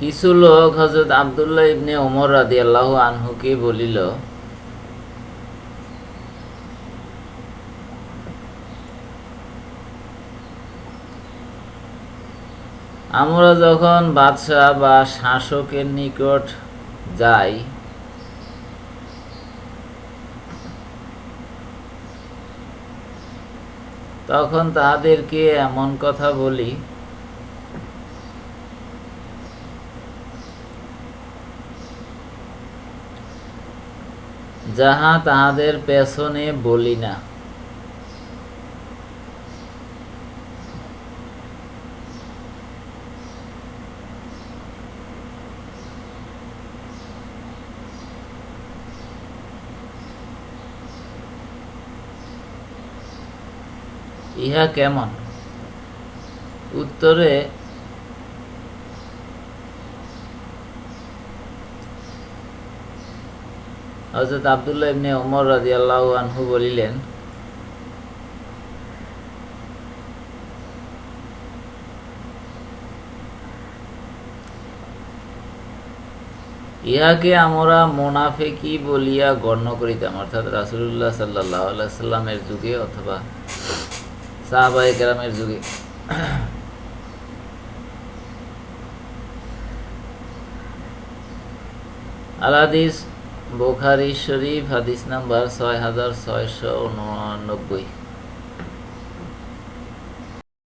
কিছু লোক হজরত আবদুল্লাহ ইবনে ওমর রাদি আল্লাহ আনহুকে বলিল, আমরা যখন বাদশাহ বা শাসকের নিকট যাই, তখন তাহাদেরকে এমন কথা বলি যাহা তাহাদের পেছনে বলি না। ইহা কেমন? উত্তরে হজরত আবদুল্লাহ ইবনে ওমর রাদিয়াল্লাহু আনহু বলিলেন, ইহাকে আমরা মোনাফেকি বলিয়া গণ্য করিতাম। অর্থাৎ রাসুলুল্লাহ সাল্লাহ সাল্লামের যুগে অথবা সাহাবাই কেরামের যুগে আল হাদিস বোখারি শরীফ হাদিস নাম্বার ছয় হাজার ছয়শো উননব্বই।